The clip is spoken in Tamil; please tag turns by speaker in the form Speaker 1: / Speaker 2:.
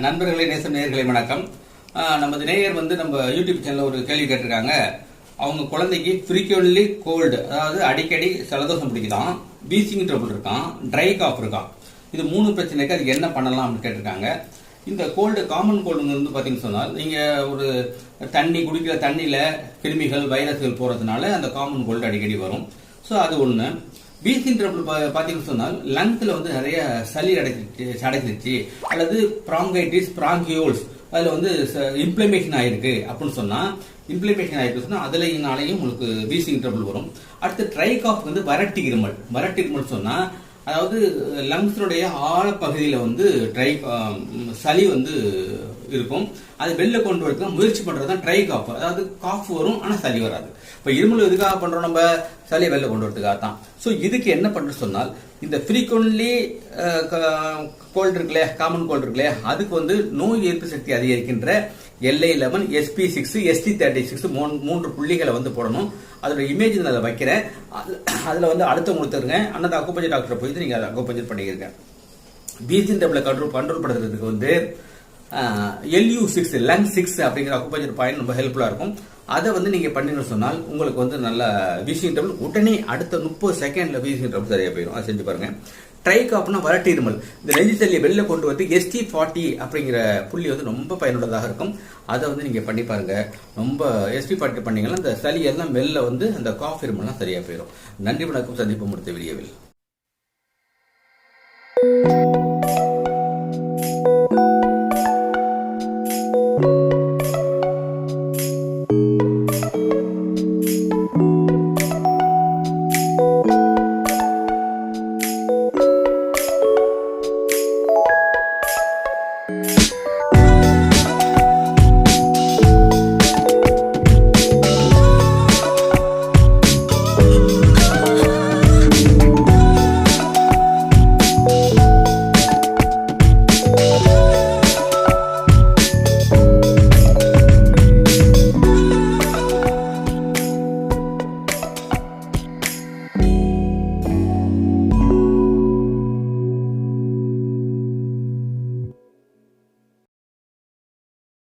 Speaker 1: நண்பர்களே நேசம் நேயர்களை வணக்கம். நமது நேயர் வந்து நம்ம யூடியூப் சேனல்ல ஒரு கேள்வி கேட்டிருக்காங்க. அவங்க குழந்தைக்கு ஃப்ரீக்வென்ட்லி கோல்டு அதாவது அடிக்கடி ஜலதோஷம் பிடிக்குதான். பீசிங் ட்ரபிள் இருக்கான் ட்ரை காஃப் இருக்கான் இது மூணு பிரச்சனைக்கு அதுக்கு என்ன பண்ணலாம் அப்படின்னு கேட்டிருக்காங்க. இந்த கோல்டு காமன் கோல்டுங்க வந்து பார்த்தீங்கன்னு சொன்னால் நீங்கள் ஒரு தண்ணி குடிக்கிற தண்ணியில் கிருமிகள் வைரஸ்கள் போகிறதுனால அந்த காமன் கோல்டு அடிக்கடி வரும். ஸோ அது ஒன்று வீசிங் ட்ரபிள் பார்த்தீங்கன்னு சொன்னால் லங்ஸில் வந்து நிறைய சளி அடைச்சிருச்சு அடைச்சிருச்சு அல்லது ப்ராங்கைட்டிஸ் ப்ராங்கியோல்ஸ் அதில் வந்து இம்ப்ளமேஷன் ஆயிருக்கு அப்படின்னு சொன்னால் இம்ப்ளிமேஷன் ஆயிருக்கு சொன்னால் அதுலனாலையும் உங்களுக்கு வீசிங் ட்ரபிள் வரும். அடுத்து ட்ரை காஃப் வந்து வறட்டி இருமல் வறட்டி இருமல் சொன்னால் அதாவது லங்ஸினுடைய ஆழப்பகுதியில் வந்து ட்ரை சளி வந்து இருக்கும். அது வெளில கொண்டு வரதுக்கு முயற்சி பண்றது தான் ட்ரை காஃப் அதாவது காஃப் வரும் ஆனால் சளி வராது. இப்போ இருமல் எதுக்காக பண்றோம் நம்ம? சளியை வெளில கொண்டு வரதுக்காக தான் ஸோ இதுக்கு என்ன பண்ணுறது சொன்னால் இந்த ஃப்ரீக்வன்ட்லி கோல்டு இருக்குல்லையா? காமன் கோல்டு இருக்குல்லையா? அதுக்கு வந்து நோய் எதிர்ப்பு சக்தி அதிகரிக்கின்ற LI eleven SP six ST thirty six மூன்று புள்ளிகளை வந்து போடணும். அதோட இமேஜ் நான் அதை வைக்கிறேன். அது- வந்து அழுத்தம் கொடுத்துருங்க. அண்ணன் அக்குப்பஞ்சர் டாக்டரை போயிட்டு நீங்கள் அக்குப்பஞ்சர் பண்ணிக்கிறீங்க பிசி டேபிளை கண்ட்ரோல் கண்ட்ரோல் பண்ணுறதுக்கு வந்து எல்யூ சிக்ஸ் லங் சிக்ஸ் அப்படிங்கிற அக்குபஞ்சர் பாயிண்ட் ரொம்ப ஹெல்ப்ஃபுல்லாக இருக்கும். அதை வந்து நீங்கள் பண்ணீங்கன்னு சொன்னால் உங்களுக்கு வந்து நல்ல வீசிங் டேபிள் உடனே அடுத்த முப்பது செகண்டில் வீசிங் டபுள் சரியாக போயிடும். அதை செஞ்சு பாருங்கள் ட்ரை காப்னா வரட்டி இருமல் இந்த நெஞ்சு தள்ளியை வெளில கொண்டு வந்து எஸ்டி ஃபார்ட்டி அப்படிங்கிற புள்ளி வந்து ரொம்ப பயனுள்ளதாக இருக்கும். அதை வந்து நீங்கள் பண்ணி பாருங்கள் ரொம்ப எஸ்டி ஃபார்ட்டி பண்ணிங்கன்னா இந்த சளி எல்லாம் வெளில வந்து அந்த காஃப் இருமல்லாம் சரியாக போயிடும். நன்றி வணக்கம். சந்திப்பு முடித்த வீடியோவில்